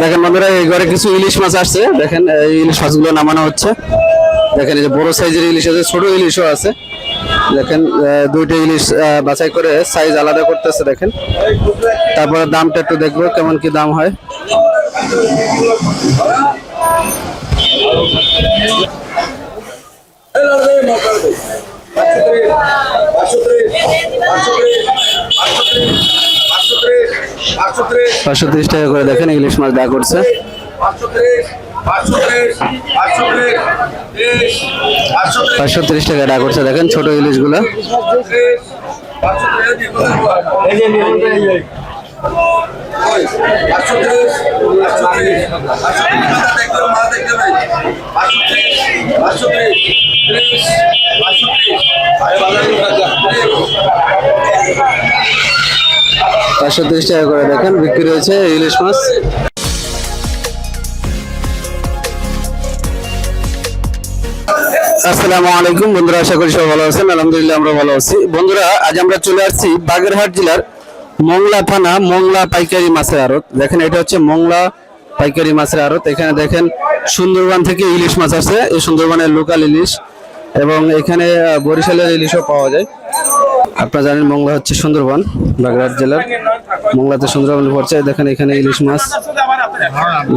দেখেন বন্ধুরা, এই ঘরে কিছু ইলিশ মাছ আসছে। দেখেন, এই ইলিশ মাছগুলো নামানো হচ্ছে। দেখেন, এই যে বড় সাইজের ইলিশ আছে, ছোট ইলিশও আছে। দেখেন দুইটা ইলিশ বাছাই করে সাইজ আলাদা করতেছে, দেখেন। তারপরে দামটা একটু দেখব, কেমন কি দাম হয়। তিরিশ টাকা করে দেখেন ইলিশ মাছ দা করছে। পাঁচশো তিরিশ টাকা দা করছে, দেখেন ছোট ইলিশগুলো। পাঁচশো তিরিশ টাকা করে দেখেন, বিক্রি হয়েছে ইলিশ মাছ। আসসালামু আলাইকুম, বন্ধুরা, আশা করি সবাই ভালো আছেন, আলহামদুলিল্লাহ আমরা ভালো আছি। বন্ধুরা, আজ আমরা চলে আসছি বাগেরহাট জেলার মংলা থানা, মংলা পাইকারি মাছের আড়ত। দেখেন, এটা হচ্ছে মংলা পাইকারি মাছের আড়ত। এখানে দেখেন, সুন্দরবন থেকে ইলিশ মাছ আছে এই সুন্দরবনের লোকাল ইলিশ এবং এখানে বরিশালের ইলিশও পাওয়া যায়। আপনারা জানেন মংলা হচ্ছে সুন্দরবন, বাগেরহাট জেলার। মংলাতে সুন্দরবন পড়ছে। দেখেন এখানে ইলিশ মাছ।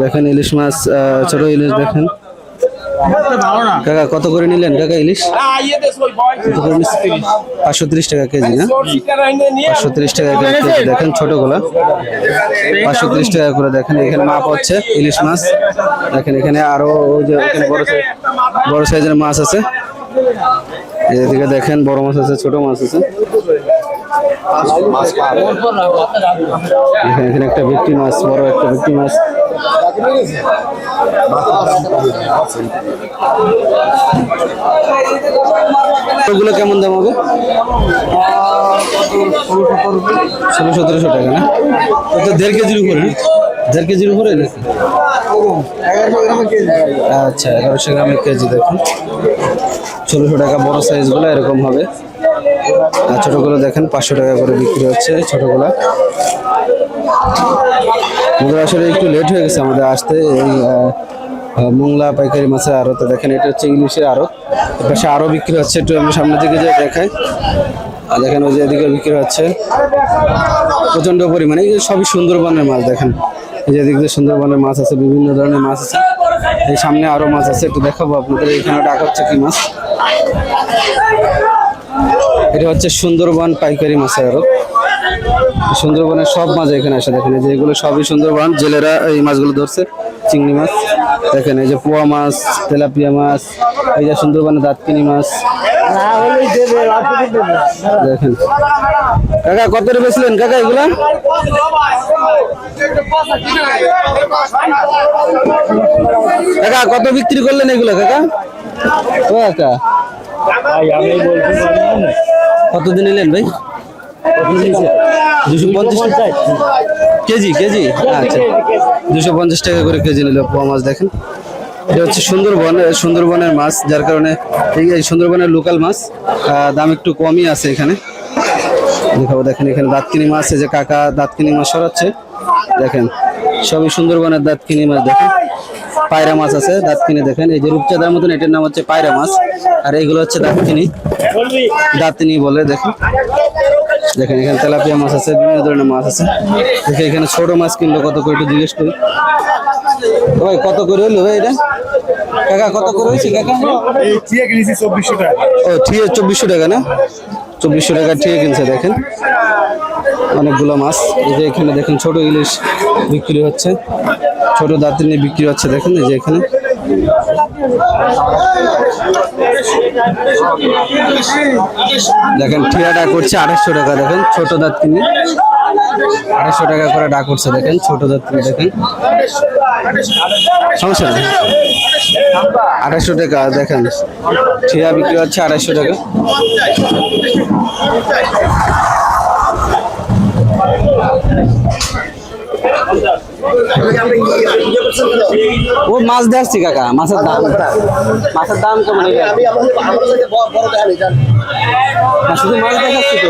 দেখেন ইলিশ মাছ ছোট ইলিশ দেখেন। কাকা, কত করে নিলেন কাকা ইলিশ? পাঁচশো তিরিশ টাকা কেজি, না? পাঁচশো তিরিশ টাকা কেজি। দেখেন ছোটগুলো। পাঁচশো তিরিশ টাকা করে দেখেন। এখানে মাপ হচ্ছে ইলিশ মাছ। দেখেন এখানে আরও ওই যে বড় সাইজের মাছ আছে। এদিকে দেখেন বড় মাছ আছে, ছোট মাছ আছে। এখানে একটা ভেটকি মাছ, বড় একটা ভেটকি মাছ। ওগুলো কেমন দাম হবে? ষোলো সতেরোশো টাকা, না? ওটা দেড় কেজির উপরে? দেড় কেজির উপরে আচ্ছা এগারোশো গ্রামের কেজি দেখুন। ষোলোশো টাকা বড় সাইজগুলো এরকম হবে। আর ছোটগুলো দেখেন, পাঁচশো টাকা করে বিক্রি হচ্ছে ছোটগুলো। আমাদের আসলে একটু লেট হয়ে গেছে আমাদের আসতে। এই মোংলা পাইকারি মাছের আড়ত দেখেন, এটা হচ্ছে ইলিশের আড়ত। পাশে আরও বিক্রি হচ্ছে, একটু আমি সামনের দিকে যে দেখাই। আর দেখেন, ওই যে এদিকে বিক্রি হচ্ছে। প্রচণ্ড পরিমাণে, এই সবই সুন্দরবনের মাছ দেখেন। এই যে এদিক দিয়ে সুন্দরবনের মাছ আছে, বিভিন্ন ধরনের মাছ আছে। এই সামনে আরও মাছ আছে, একটু দেখাবো আপনাদের এখানে ডাক হচ্ছে কি মাছ। এটা হচ্ছে সুন্দরবন পাইকারি মাছের আড়ত। সুন্দরবনের সব মাছ এখানে আসে। দেখেন যে এগুলো সবই সুন্দরবন। জেলেরা এই মাছগুলো ধরছে চিংড়ি মাছ। দেখেন এই যে পোয়া মাছ তেলাপিয়া মাছ এই যে সুন্দরবনের দাঁতকিনি মাছ। দেখেন। কাকা কত করে বেচলেন? কাকা এগুলা? কাকা কত বিক্রি করলেন এগুলো কাকা? ও কাকা। কতদিন এলেন ভাই? দুশো পঞ্চাশ কেজি? কেজি? আচ্ছা। দুশো পঞ্চাশ টাকা করে কেজি নিল পোয়া মাছ দেখেন। এটা হচ্ছে সুন্দরবন সুন্দরবনের মাছ যার কারণে এই সুন্দরবনের লোকাল মাছ দাম একটু কমই আছে এখানে। দেখাবো দেখেন এখানে দাঁতকিনি মাছ এই যে কাকা দাঁতকিনি মাছ সরাচ্ছে। দেখেন সবই সুন্দরবনের দাঁতকিনি মাছ দেখেন। পায়রা মাছ আছে দাঁতকিনি দেখেন। এই যে রূপচাঁদার মতন এটার নাম হচ্ছে পায়রা মাছ। আর এইগুলো হচ্ছে দাঁতকিনি। দাঁতকিনি বলে দেখেন। দেখেন এখানে তেলাপিয়া মাছ আছে বিভিন্ন ধরনের মাছ আছে। দেখে এখানে ছোট মাছ কিনলো কত করে একটু জিজ্ঞেস করি। ভাই কত করে হলো ভাই এটা? কাকা কত করে হয়েছে কাকা? চব্বিশশো টাকা। ও ঠিক চব্বিশশো টাকা না? চব্বিশশো টাকা ঠিক কিনছে দেখেন। অনেকগুলো মাছ। এই যে এখানে দেখেন ছোট ইলিশ বিক্রি হচ্ছে। ছোট নিয়ে বিক্রি হচ্ছে দেখেন এই যে এখানে। দেখেন ঠিয়াটা করছে আড়াইশো টাকা, দেখেন, ছোট দাঁত কিনে। আড়াইশো টাকা করে ডাক করছে, দেখেন, ছোট দাঁত কিনে, দেখেন। সমস্যা আড়াইশো টাকা, দেখেন, ঠিয়া বিক্রি হচ্ছে আড়াইশো টাকা। ও মাছ দেখছি কাকা, মাছের দাম। মাছের দাম কেমন শুধু মাছ দেখাচ্ছি তো?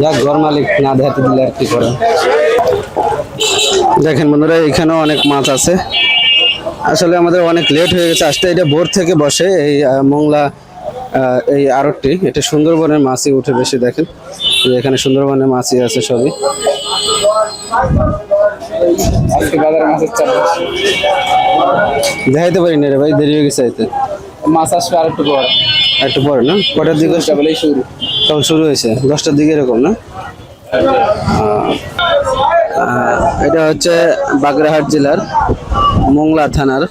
যাক, ঘর না দেখাতে দিলে আর করে। দেখেন বন্ধুরা, এখানেও অনেক মাছ আছে। আসলে আমাদের অনেক লেট হয়ে গেছে। আসতে এটা ভোর থেকে বসে এই মোংলা এই আড়তটি এটা সুন্দরবনের মাছই উঠে বেশি দেখেন। এখানে সুন্দরবনের মাছই আছে সবই। দেখাইতে পারি না রে ভাই দেরি হয়ে গেছে আইতে। মাছ আসবে আর একটু পর। একটু পরে না? কটার দিকে শুরু। কেবল শুরু হয়েছে। দশটার দিকে এরকম না? আহ, এটা হচ্ছে বাগেরহাট জেলার মোংলা থানার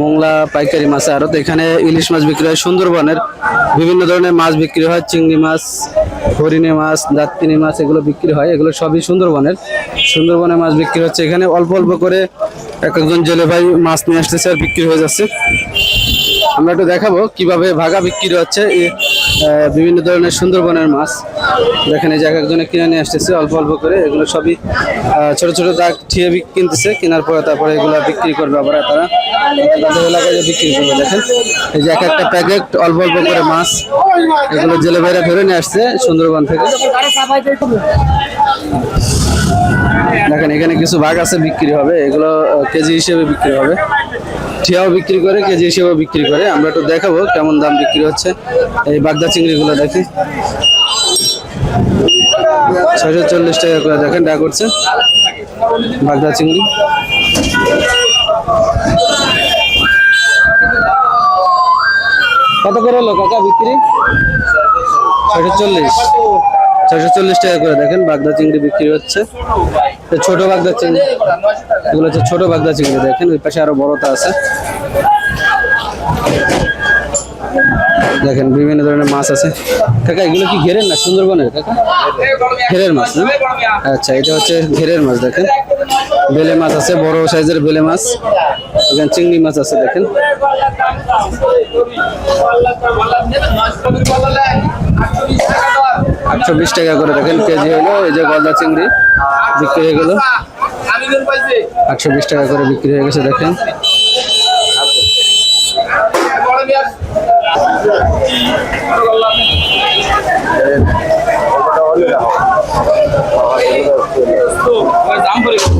মোংলা পাইকারি মাছ। আরত এখানে ইলিশ মাছ বিক্রি হয় সুন্দরবনের। বিভিন্ন ধরনের মাছ বিক্রি হয়, চিংড়ি মাছ, হরিণে মাছ দাঁতকিনি মাছ এগুলো বিক্রি হয়। এগুলো সবই সুন্দরবনের। সুন্দরবনের মাছ বিক্রি হচ্ছে। এখানে অল্প অল্প করে এক একজন জেলে ভাই মাছ নিয়ে আসতেছে আর বিক্রি হয়ে যাচ্ছে। আমরা একটু দেখাবো কীভাবে ভাগা বিক্রি হচ্ছে। বিভিন্ন ধরনের সুন্দরবনের মাছ। দেখেন এই যে এক একজনে কিনে নিয়ে আসতেছে, অল্প অল্প করে। এগুলো সবই ছোট ছোট দাগ ঠিয়ে কিনতেছে। কেনার পরে তারপরে এগুলো বিক্রি করবে আবার তারা। তাদের এলাকায় বিক্রি করবে, দেখেন। এই যে এক একটা প্যাকেট অল্প অল্প করে মাছ। এগুলো জেলে ভাইরা ধরে নিয়ে আসছে সুন্দরবন থেকে। দেখেন এখানে কিছু ভাগ আছে বিক্রি হবে। এগুলো কেজি হিসেবে বিক্রি হবে। ঠিয়াও বিক্রি করে কেজি হিসেবেও বিক্রি করে। আমরা একটু দেখাবো কেমন দাম বিক্রি হচ্ছে। এই বাগদা চিংড়িগুলো দেখি। ছয়শো চল্লিশ টাকা করে দেখেন, ডা করছে। বাগদা চিংড়ি। কত করে হলো কাকা বিক্রি? ছয়শো চল্লিশ। ছয়শো চল্লিশ টাকা করে দেখেন, বাগদা চিংড়ি বিক্রি হচ্ছে। ছোট বাগদা চিংড়ি। এগুলো হচ্ছে ছোট বাগদা চিংড়ি, দেখেন, ওই পাশে আরও বড়টা আছে। দেখেন, বিভিন্ন ধরনের মাছ আছে। কাকা, এগুলো কি ঘেরের না সুন্দরবনের, কাকা? ঘেরের মাছ না? আচ্ছা এটা হচ্ছে ঘেরের মাছ, দেখেন। বেলে মাছ আছে, বড় সাইজের বেলে মাছ। এখানে চিংড়ি মাছ আছে, দেখেন। আটশো বিশ টাকা করে, দেখেন, কেজি হলো, এই যে গলদা চিংড়ি, বিক্রি হয়ে গেল। আটশো বিশ টাকা করে বিক্রি হয়ে গেছে, দেখেন।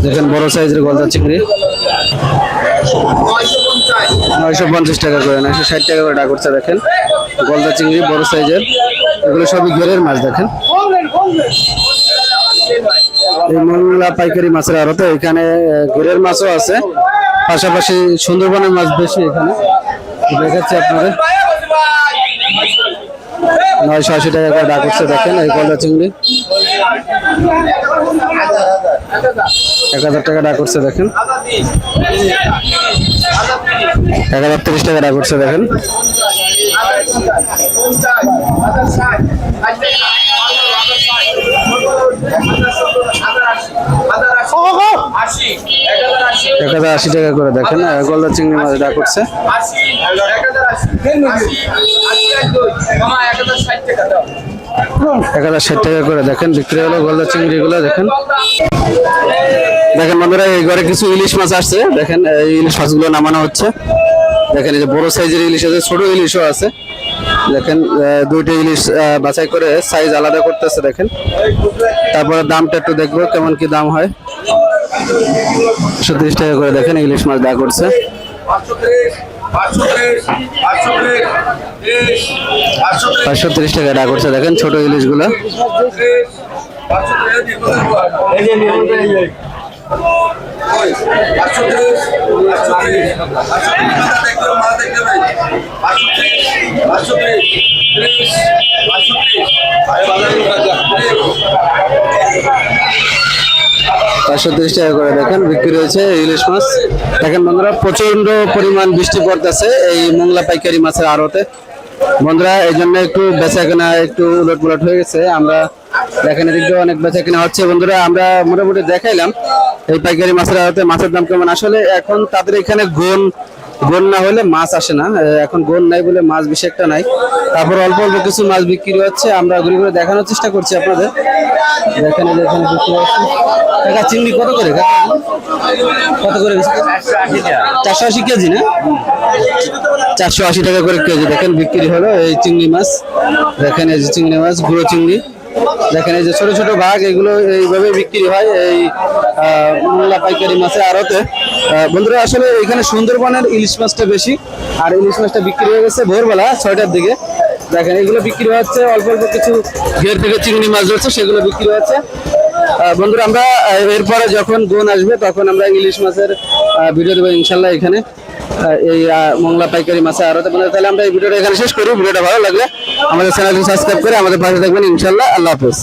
দেখেন, বড় সাইজের গলদা চিংড়ি। নয়শো পঞ্চাশ টাকা করে, নয়শো ষাট টাকা করে ডাক করছে দেখেন। গলদা চিংড়ি, বড় সাইজের। এগুলো সবই ঘেরের মাছ, দেখেন। এই মোংলা পাইকারি মাছের আড়তে এখানে ঘেরের মাছও আছে। পাশাপাশি সুন্দরবনের মাছ বেশি এখানে। দেখাচ্ছি আপনাদের। নয়শো আশি টাকা করে ডাক করছে দেখেন, এই গলদা চিংড়ি। এক হাজার টাকা ডাক করছে দেখেন। এক হাজার তিরিশ টাকা ডাক করছে দেখেন। এক হাজার আশি টাকা করে দেখেন আহ, গলদা চিংড়ি মাছ ডাক করছে। এক হাজার ষাট টাকা করে দেখেন বিক্রি হলো গলদা চিংড়িগুলো দেখেন। দেখেন বন্ধুরা এই ঘরে কিছু ইলিশ মাছ আসছে দেখেন এই ইলিশ মাছগুলো নামানো হচ্ছে। দেখেন এই যে বড় সাইজের ইলিশ আছে ছোট ইলিশও আছে। দেখেন দুইটা ইলিশ বাছাই করে সাইজ আলাদা করতেছে দেখেন। তারপরে দামটা একটু দেখব কেমন কি দাম হয়। একশো তিরিশ টাকা করে দেখেন, ইলিশ মাছ দা করছে। পাঁচশো তিরিশ টাকা দা করছে, দেখেন ছোট ইলিশগুলো। পাঁচশো তিরিশ টাকা করে দেখেন, বিক্রি হয়েছে ইলিশ মাছ। দেখেন বন্ধুরা প্রচণ্ড পরিমাণ বৃষ্টি পড়তেছে এই মোংলা পাইকারি মাছের আড়তে। বন্ধুরা এই জন্য একটু বেচা কেনা একটু উলট পুলট হয়ে গেছে। আমরা দেখেন এদিক অনেক বেচা কেনা হচ্ছে। বন্ধুরা, আমরা মোটামুটি দেখাইলাম এই পাইকারি মাছের আড়তে মাছের দাম কেমন। আসলে এখন তাদের এখানে গোন গোন না হলে মাছ আসে না। এখন গোন নাই বলে মাছ বেশি একটা নাই। তারপর অল্প অল্প কিছু মাছ বিক্রি হচ্ছে। আমরা ঘুরে ঘুরে দেখানোর চেষ্টা করছি আপনাদের। দেখেন এই বিক্রি হচ্ছে। চিংড়ি কত করে? কত করে চারশো আশি কেজি না? চারশো আশি টাকা করে কেজি। দেখেন বিক্রি হলো এই চিংড়ি মাছ। দেখেন এই চিংড়ি মাছ, গুঁড়ো চিংড়ি। দেখেন এই যে ছোট ছোট ভাগ এগুলো এইভাবে বিক্রি হয় এই আহ, মোংলা পাইকারি মাছের আড়তে। বন্ধুরা আসলে এখানে সুন্দরবনের ইলিশ মাছটা বেশি আর ইলিশ মাছটা বিক্রি হয়ে গেছে ভোরবেলা ছয়টার দিকে। দেখেন এগুলো বিক্রি হচ্ছে অল্প অল্প কিছু ঘের থেকে চিংড়ি মাছ রয়েছে সেগুলো বিক্রি হচ্ছে। বন্ধুরা আমরা এরপরে যখন বোন আসবে তখন আমরা ইলিশ মাছের ভিডিও দেবো ইনশাল্লাহ এখানে। এই মংলা পাইকারি মাছে আরও তাহলে আমরা এই ভিডিওটা এখানে শেষ করি। ভিডিওটা ভালো লাগলে আমাদের চ্যানেলটি সাবস্ক্রাইব করে আমাদের পাশে থাকবেন, ইনশাল্লাহ। আল্লাহ হাফেজ।